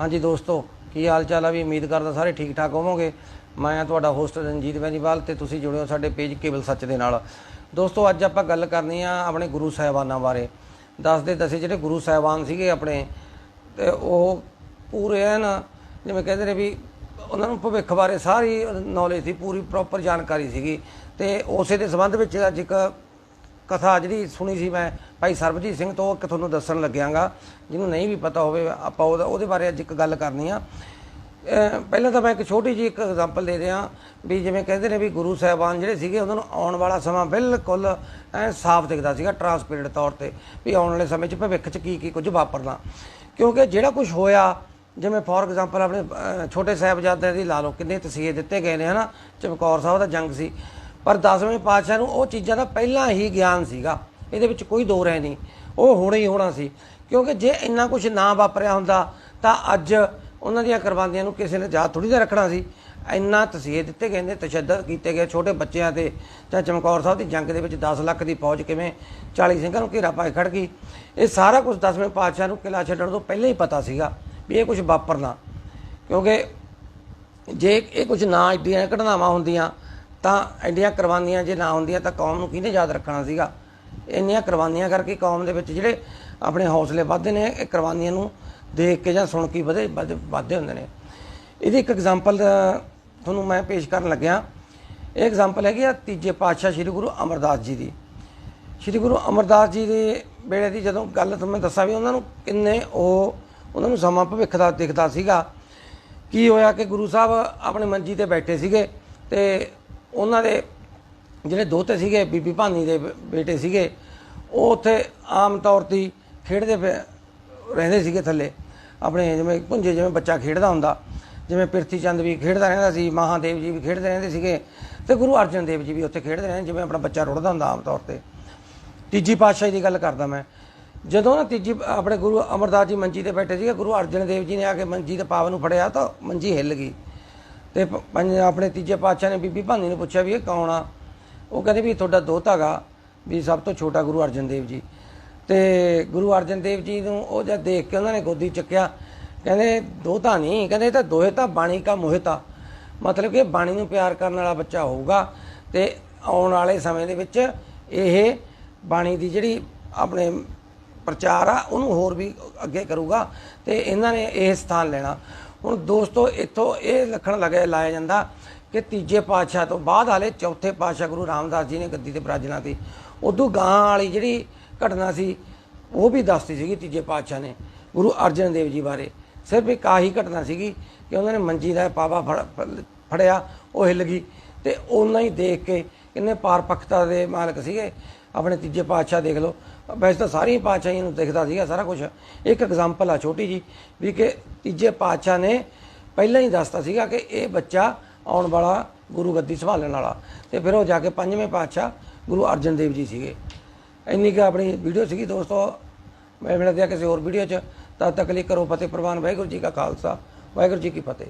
ਹਾਂਜੀ ਦੋਸਤੋ, ਕੀ ਹਾਲ ਚਾਲ ਆ ਵੀ? ਉਮੀਦ ਕਰਦਾ ਸਾਰੇ ਠੀਕ ਠਾਕ ਹੋਵੋਗੇ। ਮੈਂ ਆ ਤੁਹਾਡਾ ਹੋਸਟ ਰਣਜੀਤ ਬੈਨੀਵਾਲ ਤੇ ਤੁਸੀਂ ਜੁੜੇ ਹੋ ਸਾਡੇ ਪੇਜ ਕੇਵਲ ਸੱਚ ਦੇ ਨਾਲ। ਦੋਸਤੋ, ਅੱਜ ਆਪਾਂ ਗੱਲ ਕਰਨੀ ਆ ਆਪਣੇ ਗੁਰੂ ਸਾਹਿਬਾਨਾਂ ਬਾਰੇ। ਦੱਸਦੇ ਦੱਸੇ ਜਿਹੜੇ ਗੁਰੂ ਸਾਹਿਬਾਨ ਸੀਗੇ ਆਪਣੇ, ਤੇ ਉਹ ਪੂਰੇ ਐਨ ਜਿਵੇਂ ਕਹਿੰਦੇ ਨੇ ਵੀ ਉਹਨਾਂ ਨੂੰ ਭਵਿੱਖ ਬਾਰੇ ਸਾਰੀ ਨੌਲੇਜ ਸੀ, ਪੂਰੀ ਪ੍ਰੋਪਰ ਜਾਣਕਾਰੀ ਸੀਗੀ। ਤੇ ਉਸੇ ਦੇ ਸੰਬੰਧ ਵਿੱਚ ਅੱਜ ਇੱਕ ਕਥਾ ਜਿਹੜੀ ਸੁਣੀ ਸੀ ਮੈਂ, ਭਾਈ ਸਰਬਜੀਤ ਸਿੰਘ ਤੋਂ ਇੱਕ ਤੁਹਾਨੂੰ ਦੱਸਣ ਲੱਗਿਆਗਾ, ਜਿਹਨੂੰ ਨਹੀਂ ਵੀ ਪਤਾ ਹੋਵੇ, ਆਪਾਂ ਉਹਦਾ ਉਹਦੇ ਬਾਰੇ ਅੱਜ ਇੱਕ ਗੱਲ ਕਰਨੀ ਆ। ਪਹਿਲਾਂ ਤਾਂ ਮੈਂ ਇੱਕ ਛੋਟੀ ਜਿਹੀ ਇੱਕ ਐਗਜ਼ਾਮਪਲ ਦੇ ਦਿਆਂ ਵੀ ਜਿਵੇਂ ਕਹਿੰਦੇ ਨੇ ਵੀ ਗੁਰੂ ਸਾਹਿਬਾਨ ਜਿਹੜੇ ਸੀਗੇ, ਉਹਨਾਂ ਨੂੰ ਆਉਣ ਵਾਲਾ ਸਮਾਂ ਬਿਲਕੁਲ ਐ ਸਾਫ਼ ਦਿਖਦਾ ਸੀਗਾ ਟਰਾਂਸਪੇਰੈਂਟ ਤੌਰ ਤੇ, ਵੀ ਆਉਣ ਵਾਲੇ ਸਮੇਂ 'ਚ ਭਵਿੱਖ 'ਚ ਕੀ ਕੀ ਕੁਝ ਵਾਪਰਨਾ। ਕਿਉਂਕਿ ਜਿਹੜਾ ਕੁਝ ਹੋਇਆ, ਜਿਵੇਂ ਫੋਰ ਐਗਜ਼ਾਮਪਲ ਆਪਣੇ ਛੋਟੇ ਸਾਹਿਬਜ਼ਾਦਿਆਂ ਦੀ ਲਾ ਲਓ, ਕਿੰਨੇ ਤਸੀਹੇ ਦਿੱਤੇ ਗਏ ਨੇ ਹਨਾ, ਚਮਕੌਰ ਸਾਹਿਬ ਦਾ ਜੰਗ ਸੀ। ਪਰ 10ਵੇਂ ਪਾਤਸ਼ਾਹ ਨੂੰ ਉਹ ਚੀਜ਼ਾਂ ਦਾ ਪਹਿਲਾਂ ਹੀ ਗਿਆਨ ਸੀਗਾ। ਇਹਦੇ ਵਿੱਚ ਕੋਈ ਦੋ ਰਹਿ ਨਹੀਂ। ਉਹ ਹੋਣਾ ਹੀ ਹੋਣਾ ਸੀ। ਕਿਉਂਕਿ ਜੇ ਇੰਨਾ ਕੁਝ ਨਾ ਵਾਪਰਿਆ ਹੁੰਦਾ, ਤਾਂ ਅੱਜ ਉਹਨਾਂ ਦੀਆਂ ਕੁਰਬਾਨੀਆਂ ਨੂੰ ਕਿਸੇ ਨੇ ਯਾਦ ਥੋੜੀ ਜਿਹਾ ਰੱਖਣਾ ਸੀ। ਇੰਨਾ ਤਸੀਹੇ ਦਿੱਤੇ ਗਏ ਨੇ, ਤਸ਼ੱਦਦ ਕੀਤੇ ਗਏ ਛੋਟੇ ਬੱਚਿਆਂ ਤੇ। ਜਾਂ ਚਮਕੌਰ ਸਾਹਿਬ ਦੀ ਜੰਗ ਦੇ ਵਿੱਚ 10 ਲੱਖ ਦੀ ਫੌਜ ਕਿਵੇਂ 40 ਸਿੰਘਾਂ ਨੂੰ ਘੇਰਾ ਪਾ ਕੇ ਖੜ ਗਈ। ਇਹ ਸਾਰਾ ਕੁਝ 10ਵੇਂ ਪਾਤਸ਼ਾਹ ਨੂੰ ਕਿਲਾ ਛੱਡਣ ਤੋਂ ਪਹਿਲਾਂ ਹੀ ਪਤਾ ਸੀਗਾ ਵੀ ਇਹ ਕੁਝ ਵਾਪਰਨਾ। ਕਿਉਂਕਿ ਜੇ ਇਹ ਕੁਝ ਨਾ ਇੱਡੀਆਂ ਘਟਨਾਵਾਂ ਹੁੰਦੀਆਂ ਤਾਂ ਐਡੀਆਂ ਕੁਰਬਾਨੀਆਂ ਜੇ ਨਾ ਹੁੰਦੀਆਂ ਤਾਂ ਕੌਮ ਨੂੰ ਕਿਹਨੇ ਯਾਦ ਰੱਖਣਾ ਸੀਗਾ? ਇੰਨੀਆਂ ਕੁਰਬਾਨੀਆਂ ਕਰਕੇ ਕੌਮ ਦੇ ਵਿੱਚ ਜਿਹੜੇ ਆਪਣੇ ਹੌਸਲੇ ਵੱਧਦੇ ਨੇ, ਇਹ ਕੁਰਬਾਨੀਆਂ ਨੂੰ ਦੇਖ ਕੇ ਜਾਂ ਸੁਣ ਕੇ ਵਧੇ, ਵੱਧ- ਵੱਧਦੇ ਹੁੰਦੇ ਨੇ। ਇਹਦੀ ਇੱਕ ਐਗਜ਼ਾਮਪਲ ਤੁਹਾਨੂੰ ਮੈਂ ਪੇਸ਼ ਕਰਨ ਲੱਗਿਆ। ਇਹ ਐਗਜ਼ਾਮਪਲ ਹੈਗੀ ਆ ਤੀਜੇ ਪਾਤਸ਼ਾਹ ਸ੍ਰੀ ਗੁਰੂ ਅਮਰਦਾਸ ਜੀ ਦੀ। ਸ੍ਰੀ ਗੁਰੂ ਅਮਰਦਾਸ ਜੀ ਦੇ ਵੇਲੇ ਦੀ ਜਦੋਂ ਗੱਲ ਤੁਹਾਨੂੰ ਮੈਂ ਦੱਸਾਂ ਵੀ ਉਹਨਾਂ ਨੂੰ ਕਿੰਨੇ ਉਹ, ਉਹਨਾਂ ਨੂੰ ਸਮਾਂ ਭਵਿੱਖ ਦਾ ਦਿਖਦਾ ਸੀਗਾ। ਕੀ ਹੋਇਆ ਕਿ ਗੁਰੂ ਸਾਹਿਬ ਆਪਣੇ ਮੰਜੀ ਤੇ ਬੈਠੇ ਸੀਗੇ ਤੇ ਉਹਨਾਂ ਦੇ ਜਿਹੜੇ ਦੋਤੇ ਸੀਗੇ, ਬੀਬੀ ਭਾਨੀ ਦੇ ਬੇਟੇ ਸੀਗੇ, ਉਹ ਉੱਥੇ ਆਮ ਤੌਰ ਤੇ ਹੀ ਖੇਡਦੇ ਪਏ- ਰਹਿੰਦੇ ਸੀਗੇ ਥੱਲੇ। ਆਪਣੇ ਜਿਵੇਂ ਪੁੰਜੇ ਜਿਵੇਂ ਬੱਚਾ ਖੇਡਦਾ ਹੁੰਦਾ, ਜਿਵੇਂ ਪਿਰਥੀ ਚੰਦ ਵੀ ਖੇਡਦਾ ਰਹਿੰਦਾ ਸੀ, ਮਹਾਦੇਵ ਜੀ ਵੀ ਖੇਡਦੇ ਰਹਿੰਦੇ ਸੀਗੇ ਤੇ ਗੁਰੂ ਅਰਜਨ ਦੇਵ ਜੀ ਵੀ ਉੱਥੇ ਖੇਡਦੇ ਰਹਿੰਦੇ ਜਿਵੇਂ ਆਪਣਾ ਬੱਚਾ ਰੁੜਦਾ ਹੁੰਦਾ ਆਮ ਤੌਰ ਤੇ। ਤੀਜੀ ਪਾਤਸ਼ਾਹੀ ਦੀ ਗੱਲ ਕਰਦਾ ਮੈਂ। ਜਦੋਂ ਨਾ ਤੀਜੀ, ਆਪਣੇ ਗੁਰੂ ਅਮਰਦਾਸ ਜੀ ਮੰਜੀ ਤੇ ਬੈਠੇ ਸੀਗੇ, ਗੁਰੂ ਅਰਜਨ ਦੇਵ ਜੀ ਨੇ ਆ ਕੇ ਮੰਜੀ ਦੇ ਪਾਵ ਨੂੰ ਫੜਿਆ ਤਾਂ ਮੰਜੀ ਹਿੱਲ ਗਈ। ਤੇ ਪੰਜ ਆਪਣੇ ਤੀਜੇ ਪਾਤਸ਼ਾਹ ਨੇ ਬੀਬੀ ਭਾਨੀ ਨੂੰ ਪੁੱਛਿਆ ਵੀ ਇਹ ਕੌਣ ਆ? ਉਹ ਕਹਿੰਦੇ ਵੀ ਤੁਹਾਡਾ ਦੋਹਤਾ ਵੀ ਸਭ ਤੋਂ ਛੋਟਾ ਗੁਰੂ ਅਰਜਨ ਦੇਵ ਜੀ। ਤੇ ਗੁਰੂ ਅਰਜਨ ਦੇਵ ਜੀ ਨੂੰ ਉਹ ਜਦ ਦੇਖ ਕੇ ਉਹਨਾਂ ਨੇ ਗੋਦੀ ਚੱਕਿਆ, ਕਹਿੰਦੇ ਦੋਹਤਾ ਨਹੀਂ, ਕਹਿੰਦੇ ਇਹ ਤਾਂ ਦੋਹੇ ਤਾਂ ਬਾਣੀ ਕਾ ਮੋਹਿਤਾ ਮਤਲਬ ਕਿ ਬਾਣੀ ਨੂੰ ਪਿਆਰ ਕਰਨ ਵਾਲਾ ਬੱਚਾ ਹੋਊਗਾ ਤੇ ਆਉਣ ਵਾਲੇ ਸਮੇਂ ਦੇ ਵਿੱਚ ਇਹ ਬਾਣੀ ਦੀ ਜਿਹੜੀ ਆਪਣੇ ਪ੍ਰਚਾਰ ਆ, ਉਹਨੂੰ ਹੋਰ ਵੀ ਅੱਗੇ ਕਰੂਗਾ ਤੇ ਇਹਨਾਂ ਨੇ ਇਹ ਸਥਾਨ ਲੈਣਾ। ਹੁਣ ਦੋਸਤੋ, ਇੱਥੋਂ ਇਹ ਲੱਖਣ ਲਗਾਇਆ ਲਾਇਆ ਜਾਂਦਾ ਕਿ ਤੀਜੇ ਪਾਤਸ਼ਾਹ ਤੋਂ ਬਾਅਦ ਹਾਲੇ ਚੌਥੇ ਪਾਤਸ਼ਾਹ ਗੁਰੂ ਰਾਮਦਾਸ ਜੀ ਨੇ ਗੱਦੀ ਤੇ ਬਿਰਾਜਣਾ ਸੀ। ਉਦੋਂ ਗਾਂ ਵਾਲੀ ਜਿਹੜੀ ਘਟਨਾ ਸੀ, ਉਹ ਵੀ ਦੱਸਦੀ ਸੀਗੀ ਤੀਜੇ ਪਾਤਸ਼ਾਹ ਨੇ, ਗੁਰੂ ਅਰਜਨ ਦੇਵ ਜੀ ਬਾਰੇ। ਸਿਰਫ ਇੱਕ ਆਹੀ ਘਟਨਾ ਸੀਗੀ ਕਿ ਉਹਨਾਂ ਨੇ ਮੰਜੀ ਦਾ ਪਾਵਾ ਫੜ- ਫੜਿਆ, ਉਹ ਹਿੱਲ ਗਈ ਤੇ ਉਹਨਾਂ ਹੀ ਦੇਖ ਕੇ ਕਿੰਨੇ ਪਾਰਪੱਖਤਾ ਦੇ ਮਾਲਕ ਸੀਗੇ। ਆਪਣੇ ਤੀਜੇ ਪਾਤਸ਼ਾਹ ਦੇਖ ਲਓ। ਵੈਸੇ ਤਾਂ ਸਾਰੀਆਂ ਪਾਤਸ਼ਾਹੀਆਂ ਨੂੰ ਦੇਖਦਾ ਸੀਗਾ ਸਾਰਾ ਕੁਝ ਇੱਕ ਐਗਜ਼ਾਮਪਲ ਆ ਛੋਟੀ ਜੀ ਵੀ ਕਿ ਤੀਜੇ ਪਾਤਸ਼ਾਹ ਨੇ ਪਹਿਲਾਂ ਹੀ ਦੱਸਤਾ ਸੀਗਾ ਕਿ ਇਹ ਬੱਚਾ ਆਉਣ ਵਾਲਾ ਗੁਰੂ ਗੱਦੀ ਸੰਭਾਲਣ ਵਾਲਾ। ਤੇ ਫਿਰ ਉਹ ਜਾ ਕੇ ਪੰਜਵੇਂ ਪਾਤਸ਼ਾਹ ਗੁਰੂ ਅਰਜਨ ਦੇਵ ਜੀ ਸੀਗੇ। ਇੰਨੀ ਕੁ ਆਪਣੀ ਵੀਡੀਓ ਸੀਗੀ ਦੋਸਤੋ। ਮੈਂ ਮਿਲਦੇ ਆ ਕਿਸੇ ਹੋਰ ਵੀਡੀਓ 'ਚ। ਤਦ ਤੱਕ ਲਈ ਕਰੋ ਫਤਿਹ ਪ੍ਰਵਾਨ। ਵਾਹਿਗੁਰੂ ਜੀ ਕਾ ਖਾਲਸਾ। ਵਾਹਿਗੁਰੂ ਜੀ ਕੀ ਫਤਿਹ।